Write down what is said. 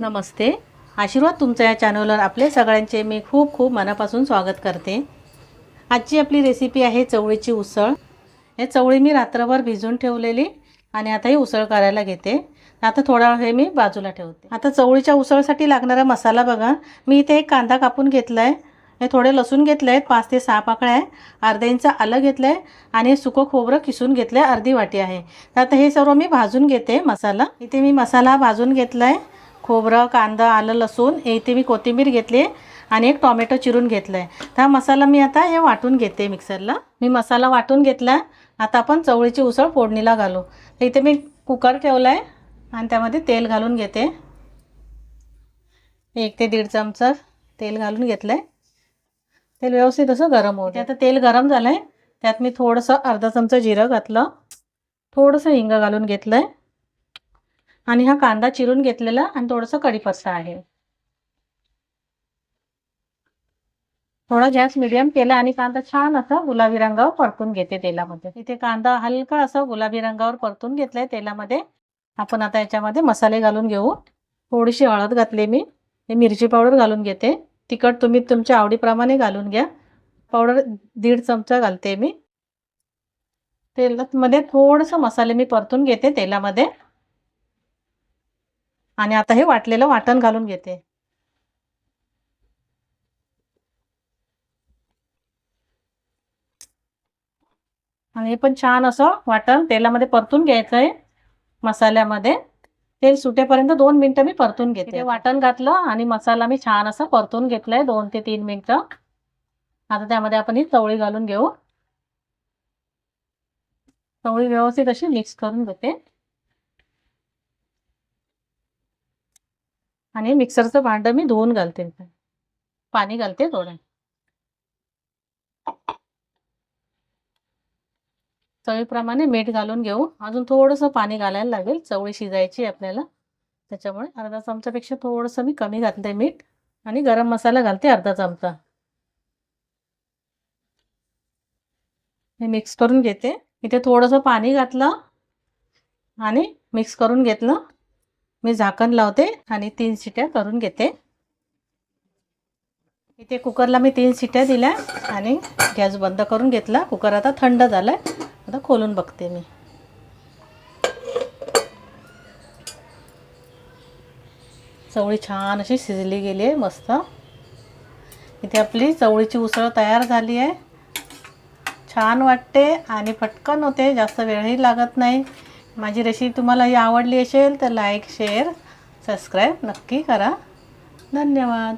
नमस्ते. आशीर्वाद तुमच्या या चॅनलवर आपले सगळ्यांचे मी खूप खूप मनापासून स्वागत करते. आजची आपली रेसिपी आहे चवळीची उसळ. हे चवळी मी रात्रभर भिजून ठेवलेली आणि आता ही उसळ करायला घेते. आता थोडा वेळ हे मी बाजूला ठेवते. आता चवळीच्या उसळसाठी लागणारा मसाला बघा. मी इथे एक कांदा कापून घेतला आहे हे थोडे लसूण घेतले आहेत पाच ते सहा पाकळ्या आहे. अर्धा इंच आलं घेतलं आहे आणि सुकं खोबरं किसून घेतलं आहे अर्धी वाटी आहे. तर आता हे सर्व मी भाजून घेते मसाला. इथे मी मसाला भाजून घेतला आहे खोबरं कांदा आलं लसूण इथे मी कोथिंबीर घेतली आणि एक टॉमॅटो चिरून घेतलं आहे तर हा मसाला मी आता हे वाटून घेते मिक्सरला. मी मसाला वाटून घेतला. आहे आता आपण चवळीची उसळ फोडणीला घालू. तर इथे मी कुकर ठेवला आहे आणि त्यामध्ये तेल घालून घेते. एक ते दीड चमचा तेल घालून घेतलं आहे तेल व्यवस्थित असं गरम होते आता तेल गरम झालं आहे त्यात मी थोडंसं अर्धा चमचा जिरं घातलं. थोडंसं हिंग घालून घेतलं आहे आणि हा कांदा चिरून घेतलेला आणि थोडंसं कढीपत्ता आहे. थोडा गॅस मिडियम केला आणि कांदा छान असा गुलाबी रंगावर परतून घेते तेलामध्ये. इथे कांदा हलका असा गुलाबी रंगावर परतून घेतलाय तेलामध्ये. आपण आता याच्यामध्ये मसाले घालून घेऊ. थोडीशी हळद घातली मी. हे मिरची पावडर घालून घेते. तिखट तुम्ही तुमच्या आवडीप्रमाणे घालून घ्या. पावडर दीड चमचा घालते मी. तेलामध्ये थोडंसं मसाले मी परतून घेते तेलामध्ये. आणि आता हे वाटलेलं वाटण घालून घेते. आणि हे पण छान असं वाटण तेलामध्ये परतून घ्यायचं आहे मसाल्यामध्ये. तेल सुटेपर्यंत दोन मिनिटं मी परतून घेते वाटण घातलं आणि मसाला मी छान असा परतून घेतलाय दोन ते तीन मिनिटं. आता त्यामध्ये आपण ही चवळी घालून घेऊ. चवळी व्यवस्थित अशी मिक्स करून घेते. आणि मिक्सरचं भांडं मी धुवून घालते. पाणी घालते थोडं. चवीप्रमाणे मीठ घालून घेऊ. अजून थोडंसं पाणी घालायला लागेल. चवळी शिजायची आपल्याला. त्याच्यामुळे अर्धा चमचापेक्षा थोडंसं मी कमी घालते मीठ आणि गरम मसाला घालते अर्धा चमचा. हे मिक्स करून घेते. इथे थोडंसं पाणी घातलं आणि मिक्स करून घेतलं. मी झाकण लावते आणि तीन शिट्या करून घेते. इथे कुकरला मी तीन शिट्या दिल्या आणि गॅस बंद करून घेतला. कुकर आता थंड झालाय. आता खोलून बघते मी. चवळी छान अशी शिजली गेली आहे मस्त. इथे आपली चवळीची उसळ तयार झाली आहे. छान वाटते आणि पटकन होते जास्त वेळही लागत नाही. माझी रेसिपी तुम्हाला ही आवडली असेल तर लाईक शेअर सबस्क्राईब नक्की करा. धन्यवाद.